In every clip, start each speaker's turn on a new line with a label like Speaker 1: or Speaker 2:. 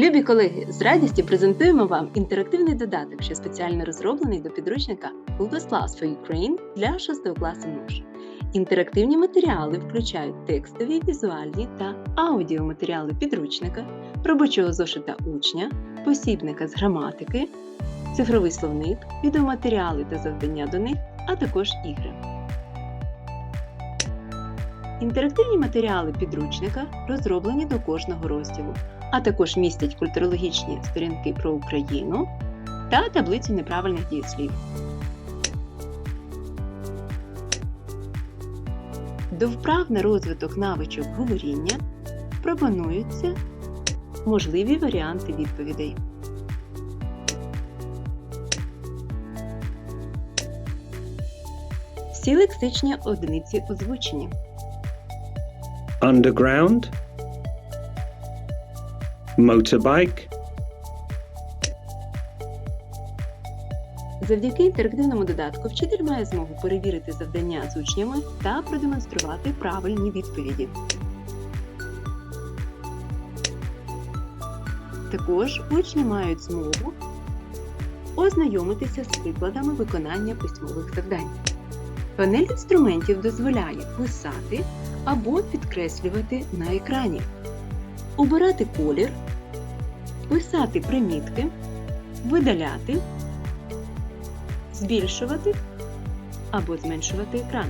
Speaker 1: Любі колеги, з радістю презентуємо вам інтерактивний додаток, що спеціально розроблений до підручника Google Class for Ukraine для 6 класу НУШ. Інтерактивні матеріали включають текстові, візуальні та аудіоматеріали підручника, робочого зошита учня, посібника з граматики, цифровий словник, відеоматеріали та завдання до них, а також ігри. Інтерактивні матеріали підручника розроблені до кожного розділу, а також містять культурологічні сторінки про Україну та таблицю неправильних дієслів. До вправ на розвиток навичок говоріння пропонуються можливі варіанти відповідей. Всі лексичні одиниці озвучені.
Speaker 2: Underground, motorbike,
Speaker 1: Завдяки інтерактивному додатку вчитель має змогу перевірити завдання з учнями та продемонструвати правильні відповіді. Також учні мають змогу ознайомитися з прикладами виконання письмових завдань. Панель інструментів дозволяє писати або підкреслювати на екрані, обирати колір, писати примітки, видаляти збільшувати або зменшувати екран.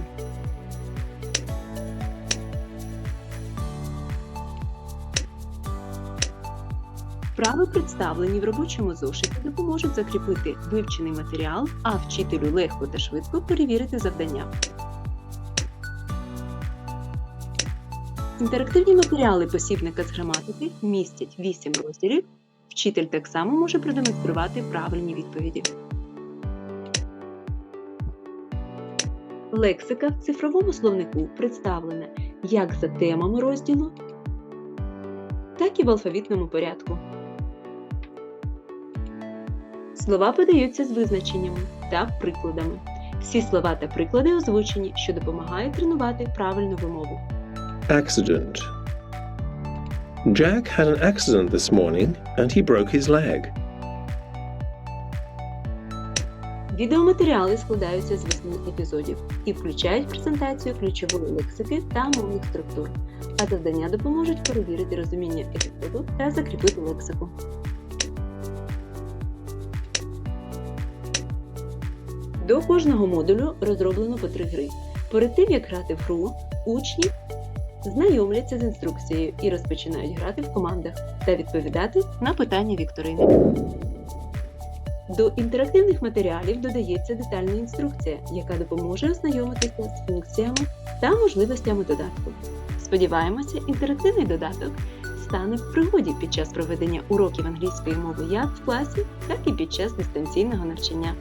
Speaker 1: Вправи, представлені в робочому зошиті, допоможуть закріпити вивчений матеріал, а вчителю легко та швидко перевірити завдання. Інтерактивні матеріали посібника з граматики містять 8 розділів. Вчитель так само може продемонструвати правильні відповіді. Лексика в цифровому словнику представлена як за темами розділу, так і в алфавітному порядку. Слова подаються з визначеннями та прикладами. Всі слова та приклади озвучені, що допомагає тренувати правильну вимову.
Speaker 2: Accident. Jack had an accident this morning and he broke his leg.
Speaker 1: Відеоматеріали складаються з восьми епізодів і включають презентацію ключової лексики та мовних структур, а завдання допоможуть перевірити розуміння епізоду та закріпити лексику. До кожного модулю розроблено по три гри. Перед тим як грати в гру, учні знайомляться з інструкцією і розпочинають грати в командах та відповідати на питання вікторини. До інтерактивних матеріалів додається детальна інструкція, яка допоможе ознайомитися з функціями та можливостями додатку. Сподіваємося, інтерактивний додаток стане в пригоді під час проведення уроків англійської мови як в класі, так і під час дистанційного навчання.